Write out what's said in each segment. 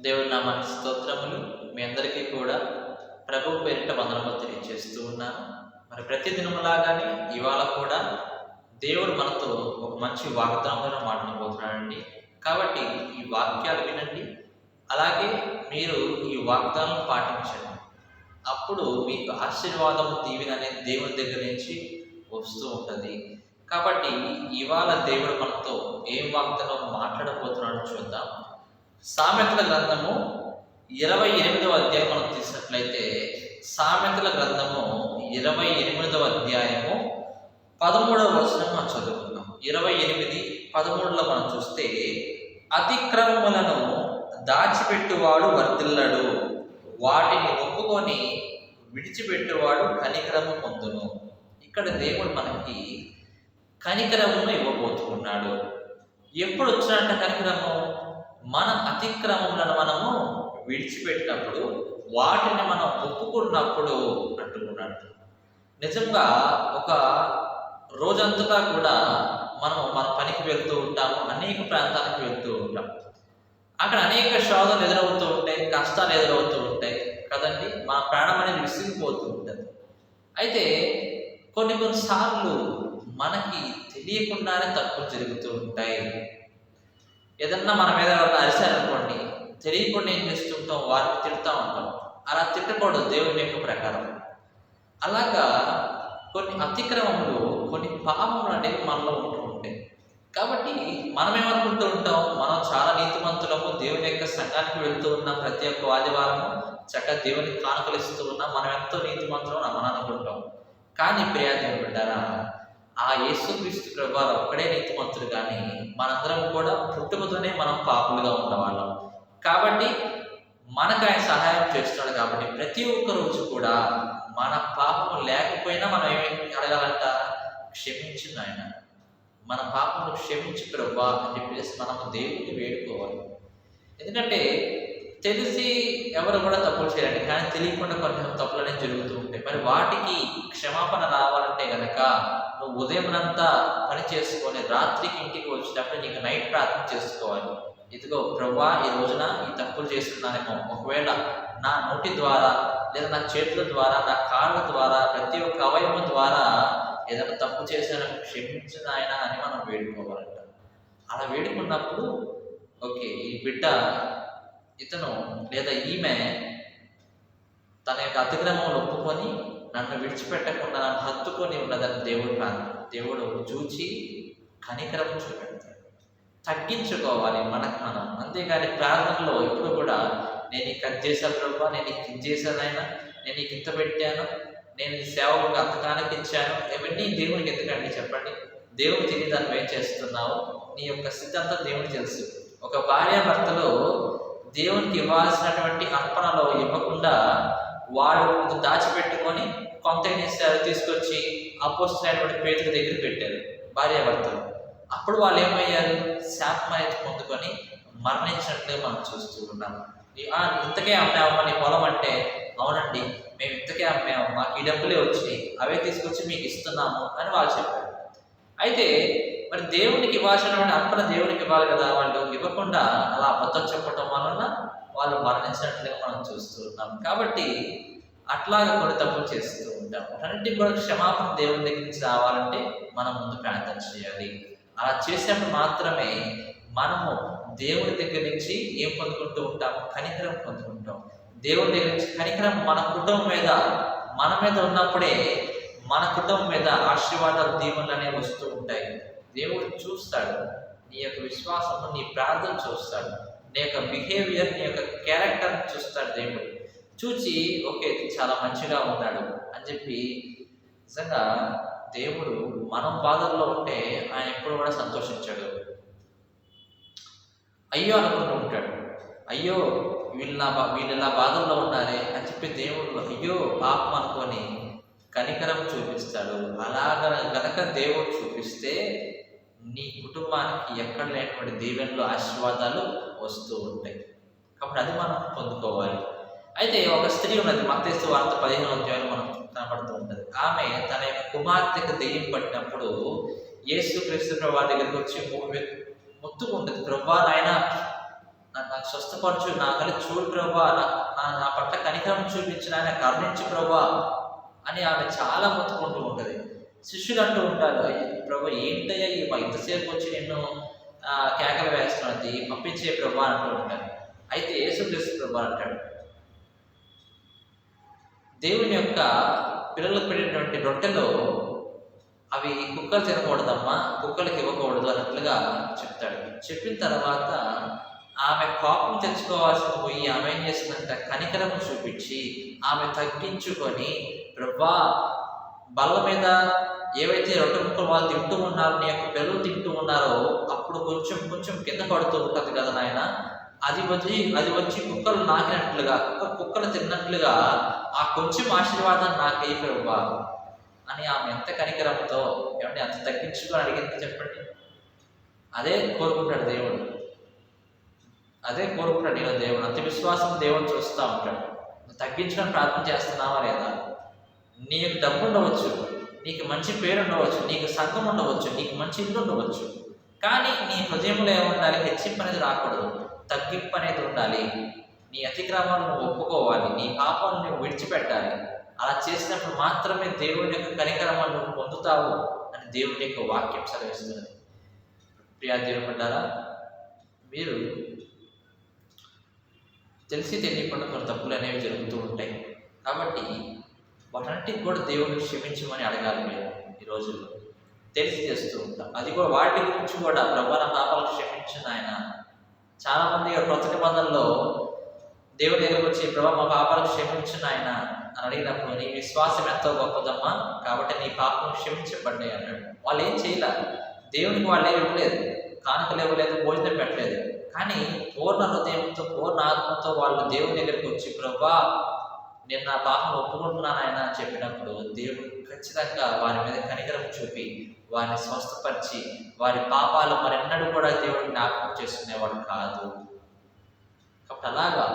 దేవుడి నామానికి స్తోత్రములు. మీ అందరికీ కూడా ప్రభు పేరిట వందనములు తెలియజేస్తూ ఉన్నాను. మరి ప్రతి దినములాగానే ఇవాళ కూడా దేవుడు మనతో ఒక మంచి వాగ్దానంలో మాట్లాడబోతున్నాడండి. కాబట్టి ఈ వాక్యాలు వినండి. అలాగే మీరు ఈ వాగ్దానం పాటించండి. అప్పుడు మీకు ఆశీర్వాదము దీవెన అనేది దేవుని దగ్గర నుంచి వస్తూ ఉంటుంది. కాబట్టి ఇవాళ దేవుడు మనతో ఏం వాగ్దానం మాట్లాడబోతున్నాడో చూద్దాం. సామెతల గ్రంథము ఇరవై ఎనిమిదవ అధ్యాయం మనం తీసినట్లయితే సామెతల గ్రంథము ఇరవై ఎనిమిదవ అధ్యాయము పదమూడవ వచనం మనం చదువుకున్నాం ఇరవై ఎనిమిది పదమూడులో మనం చూస్తే అతిక్రమములను దాచిపెట్టువాడు వర్తిల్లడు వాటిని ఒప్పుకొని విడిచిపెట్టువాడు కనికరము పొందును. ఇక్కడ దేవుడు మనకి కనికరమును ఇవ్వబోతున్నాడు. ఎప్పుడు వచ్చినట్ట కనికరము? మన అతిక్రమములను మనము విడిచిపెట్టినప్పుడు వాటిని మనం ఒప్పుకున్నప్పుడు అంటున్నాడు. నిజంగా ఒక రోజంతటా కూడా మనం మన పనికి వెళ్తూ ఉంటాము అనేక ప్రాంతాలకు వెళ్తూ ఉంటాం. అక్కడ అనేక శోధనలు ఎదురవుతూ ఉంటాయి కష్టాలు ఎదురవుతూ ఉంటాయి కదండి? మన ప్రాణం అనేది విసిగిపోతూ ఉంటుంది. అయితే కొన్ని కొన్నిసార్లు మనకి తెలియకుండానే తప్పులు జరుగుతూ ఉంటాయి. ఏదన్నా మన మీద ఎవరైనా అరిశారనుకోండి తెలియకుండా ఏం చేస్తుంటాం వారిని తిడుతూ ఉంటాం. అలా తిట్టకూడదు దేవుని యొక్క ప్రకారం. అలాగా కొన్ని అతిక్రమములు కొన్ని పాపములు అనేవి మనలో ఉంటూ ఉంటాయి. కాబట్టి మనం ఏమనుకుంటూ ఉంటాం మనం చాలా నీతిమంతులము దేవుని యొక్క సంఘానికి వెళ్తూ ఉన్నాం ప్రతి ఒక్క ఆదివారము చక్కగా దేవుని కానుకలు ఇస్తూ ఉన్నాం మనం ఎంతో నీతిమంతులం మనం అనుకుంటాం. కానీ ప్రియా బిడ్డారా ఆ యేసుక్రీస్తు ప్రభావం ఒక్కడే నీతిమంతుడు కానీ మనందరం కూడా పుట్టుకతోనే మనం పాపులుగా ఉన్నవాళ్ళం. కాబట్టి మనకు ఆయన సహాయం చేస్తున్నాడు కాబట్టి ప్రతి ఒక్క రోజు కూడా మన పాపం లేకపోయినా మనం ఏమి అడగాలంట? క్షమించు ఆయన మన పాపమును క్షమించు ప్రభా అని చెప్పేసి మనం దేవుడిని వేడుకోవాలి. ఎందుకంటే తెలిసి ఎవరు కూడా తప్పులు చేయాలండి కానీ తెలియకుండా కొన్ని తప్పులు అనేవి జరుగుతూ ఉంటాయి. మరి వాటికి క్షమాపణ రావాలంటే గనక నువ్వు ఉదయం పని చేసుకొని రాత్రికి ఇంటికి వచ్చేటప్పుడు నీకు నైట్ ప్రార్థన చేసుకోవాలి. ఇదిగో ప్రభా ఈ రోజున ఈ తప్పులు చేస్తున్నానేమో. ఒకవేళ నా నోటి ద్వారా లేదా నా చేతుల ద్వారా నా కాళ్ళ ద్వారా ప్రతి ఒక్క అవయవం ద్వారా ఏదైనా తప్పు చేశాను క్షమించిన ఆయన అని మనం వేడుకోవాలంట. అలా వేడుకున్నప్పుడు ఓకే ఈ బిడ్డ ఇతను లేదా ఈమె తన యొక్క అతిక్రమం ఒప్పుకొని నన్ను విడిచిపెట్టకుండా నన్ను హత్తుకొని ఉన్నదని దేవుడు ప్రార్థన దేవుడు చూచి కనికరం చూపెడతాడు. తగ్గించుకోవాలి మనకు మనం అంతేగాని ప్రార్థనలో ఎప్పుడు కూడా నేను ఈ కట్ చేశాను ప్రభా నేను ఈ కింద చేశానైనా నేను నీకు ఇంత పెట్టాను నేను సేవకు అంతకానికి ఇచ్చాను ఇవన్నీ దేవునికి ఎందుకండి చెప్పండి? దేవుడు తిరిగి దాన్ని ఏం చేస్తున్నావు? నీ యొక్క స్థితి అంతా దేవుడు తెలుసు. ఒక భార్యాభర్తలో దేవునికి ఇవ్వాల్సినటువంటి అర్పణలో ఇవ్వకుండా వాడు దాచిపెట్టుకొని కొంత ఏం తీసుకొచ్చి అపోస్తున్నటువంటి పేతుల దగ్గర పెట్టారు భార్యాభర్తలు. అప్పుడు వాళ్ళు ఏమయ్యారు? శాపం అనేది పొందుకొని మరణించినట్లుగా మనం చూస్తూ ఉన్నాం. ఇంతకే అమ్మామా నీ పొలం అంటే అవునండి మేము ఇంతకే అమ్మాము మాకు ఈ డబ్బులే వచ్చినాయి అవే తీసుకొచ్చి మీకు ఇస్తున్నాము అని వాళ్ళు చెప్పారు. అయితే మరి దేవునికి ఇవ్వాల్సిన అర్పణ దేవునికి ఇవ్వాలి కదా వాళ్ళు ఇవ్వకుండా అలా అబద్ధం చెప్పడం వలన వాళ్ళు మరణించినట్లుగా మనం చూస్తూ ఉన్నాం. కాబట్టి అట్లాగే కొన్ని తప్పులు చేస్తూ ఉంటాం. అన్నింటి కూడా క్షమాపణ దేవుని దగ్గర నుంచి రావాలంటే మనం ముందు ప్రార్థన చేయాలి. అలా చేసినప్పుడు మాత్రమే మనము దేవుని దగ్గర నుంచి ఏం పొందుకుంటూ ఉంటాం? కనికరం పొందుకుంటాం. దేవుని దగ్గర నుంచి కనికరం మన కుటుంబం మీద మన మీద ఉన్నప్పుడే మన కుటుంబం మీద ఆశీర్వాదాలు దీవెనలు అనేవి వస్తూ ఉంటాయి. దేవుడు చూస్తాడు. నీ యొక్క విశ్వాసము నీ ప్రార్థన చూస్తాడు. నీ యొక్క బిహేవియర్ నీ యొక్క క్యారెక్టర్ చూస్తాడు దేవుడు. చూచి ఓకే చాలా మంచిగా ఉన్నాడు అని చెప్పి నిజంగా దేవుడు మనం బాధల్లో ఉంటే ఆయన ఎప్పుడు కూడా సంతోషించాడు. అయ్యో అనుకుంటూ ఉంటాడు. అయ్యో వీళ్ళు నా బా వీళ్ళు ఇలా బాధల్లో ఉన్నారే అని చెప్పి దేవుడు అయ్యో పాపం అనుకొని కనికరం చూపిస్తాడు. అలాగ గనక దేవుడు చూపిస్తే నీ కుటుంబానికి ఎక్కడ లేనటువంటి దీవెనలు ఆశీర్వాదాలు వస్తూ ఉంటాయి. కాబట్టి అది మనం పొందుకోవాలి. అయితే ఒక స్త్రీ ఉన్నది మత్తేస్తు వార్త పదిహేను అధ్యాయులు మనం కనబడుతూ ఉంటుంది. ఆమె తన యొక్క కుమార్తెకు దెయ్యం పట్టినప్పుడు యేసు క్రీస్తు ప్రభా దగ్గరికి వచ్చి ము- మొత్తుకుంటుంది ప్రభా నాయన నన్ను నాకు స్వస్థపరచు నా కలిసి చూడు ప్రభా నా- నా పట్ల కనికరం చూపించిన ఆయన కరుణించు ప్రభా అని ఆమె చాలా మొత్తుకుంటూ ఉంటుంది. శిష్యులు అంటూ ఉంటారు ప్రభు ఏంటయ్యా ఈ మా ఇంతసేపు వచ్చి నిన్ను కేకలు వేస్తున్నది పంపించే ప్రభా అంటూ ఉంటారు. అయితే యేసుక్రీస్తు ప్రభా అంటాడు దేవుని యొక్క పిల్లలకు పెట్టినటువంటి రొట్టెలో అవి కుక్కలు తినకూడదమ్మా కుక్కలకి ఇవ్వకూడదు అన్నట్లుగా చెప్తాడు. చెప్పిన తర్వాత ఆమె కోపం తెచ్చుకోవాల్సిన పోయి ఆమె ఏం చేసిందంట కనికరము చూపించి ఆమె తగ్గించుకొని ప్రభా బల్ల మీద ఏవైతే రొట్టె ముక్కలు వాళ్ళు తింటూ ఉన్నారో నీ యొక్క పిల్లలు తింటూ ఉన్నారో అప్పుడు కొంచెం కొంచెం కింద పడుతూ ఉంటుంది కదా నాయన. అది వచ్చి అది వచ్చి కుక్కలు నాకినట్లుగా కుక్క కుక్కలు తిన్నట్లుగా ఆ కొంచెం ఆశీర్వాదాన్ని నాకు ఏ ప్రభా అని ఆమె ఎంత కనికరంతో ఏమంటే అంత తగ్గించుకొని అడిగింది చెప్పండి. అదే కోరుకుంటాడు దేవుడు. అదే కోరుకుంటాడు నేను దేవుడు అంత విశ్వాసం దేవుడు చూస్తూ ఉంటాడు. నువ్వు తగ్గించుకొని ప్రార్థన చేస్తున్నావా లేదా? నీకు డబ్బు ఉండవచ్చు నీకు మంచి పేరు ఉండవచ్చు నీకు సంఘం ఉండవచ్చు నీకు మంచి ఇల్లు ఉండవచ్చు. కానీ నీ హృదయంలో ఏముండాలి? హెచ్చింపు అనేది రాకూడదు తగ్గింపు అనేది ఉండాలి. నీ అతిక్రమాలను నువ్వు ఒప్పుకోవాలి నీ పాపాలను నువ్వు విడిచిపెట్టాలి. అలా చేసినప్పుడు మాత్రమే దేవుని యొక్క కనికరమాలు నువ్వు పొందుతావు అని దేవుని యొక్క వాక్యం సెలవిస్తున్నది ప్రియా దేవుడారా మీరు తెలిసి తెలియకుండా కొన్ని తప్పులు అనేవి జరుగుతూ ఉంటాయి. కాబట్టి వాటన్నిటికి కూడా దేవుడిని క్షమించమని అడగాలి మీరు ఈ రోజుల్లో. తెలిసి చేస్తూ ఉంటాం. అది కూడా వాటి గురించి కూడా ప్రభా నా పాపాలు క్షమించిన ఆయన. చాలామంది కొత్త నిబంధనలో దేవుడి దగ్గరకు వచ్చి ప్రభా మా పాపాలు క్షమించిన ఆయన అని అడిగినప్పుడు నీ విశ్వాసం ఎంతో గొప్పదమ్మా కాబట్టి నీ పాపం క్షమించబడ్డాయి అన్నాడు. వాళ్ళు ఏం చేయలేదు దేవునికి వాళ్ళు ఏమి ఇవ్వలేదు. కానుకలు ఇవ్వలేదు భోజనం పెట్టలేదు. కానీ పూర్ణ హృదయంతో పూర్ణ ఆత్మతో వాళ్ళు దేవుని దగ్గరికి వచ్చి ప్రభా నేను నా పాపం ఒప్పుకుంటున్నాను ఆయన అని చెప్పినప్పుడు దేవుడు ఖచ్చితంగా వారి మీద కనికరం చూపి వారిని స్వస్థపరిచి వారి పాపాలు మరెన్నడూ కూడా దేవుడు జ్ఞాపకం చేసుకునేవాడు కాదు. కాబట్టి అలాగా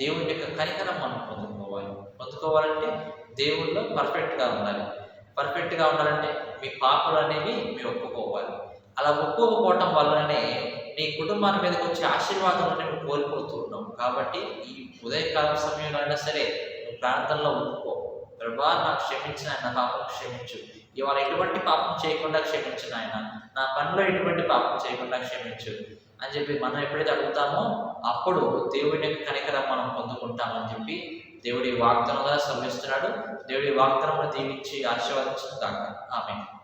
దేవుడి యొక్క కనికరం మనం పొందుకోవాలి. పొందుకోవాలంటే దేవుల్లో పర్ఫెక్ట్గా ఉండాలి. పర్ఫెక్ట్గా ఉండాలంటే మీ పాపలు అనేవి మీ ఒప్పుకోవాలి. అలా ఒప్పుకోకపోవటం వల్లనే నీ కుటుంబాన్ని మీదకి వచ్చే ఆశీర్వాదం మేము కోల్పోతూ ఉన్నాం కాబట్టి ఈ ఉదయకాలం సమయంలో అయినా సరే ప్రార్థనలో ఒప్పుకో. ప్రభా నాకు క్షమించిన ఆయన పాపం క్షమించు. ఇవాళ ఎటువంటి పాపం చేయకుండా క్షమించిన ఆయన నా పనిలో ఎటువంటి పాపం చేయకుండా క్షమించు. అని చెప్పి మనం ఎప్పుడైతే అడుగుతామో అప్పుడు దేవుడి యొక్క కనికరం మనం పొందుకుంటామని చెప్పి దేవుడి వాక్తనుగా ద్వారా శ్రమిస్తున్నాడు దేవుడి వాగ్దానం దీవించి ఆశీర్వదించిన ఆమె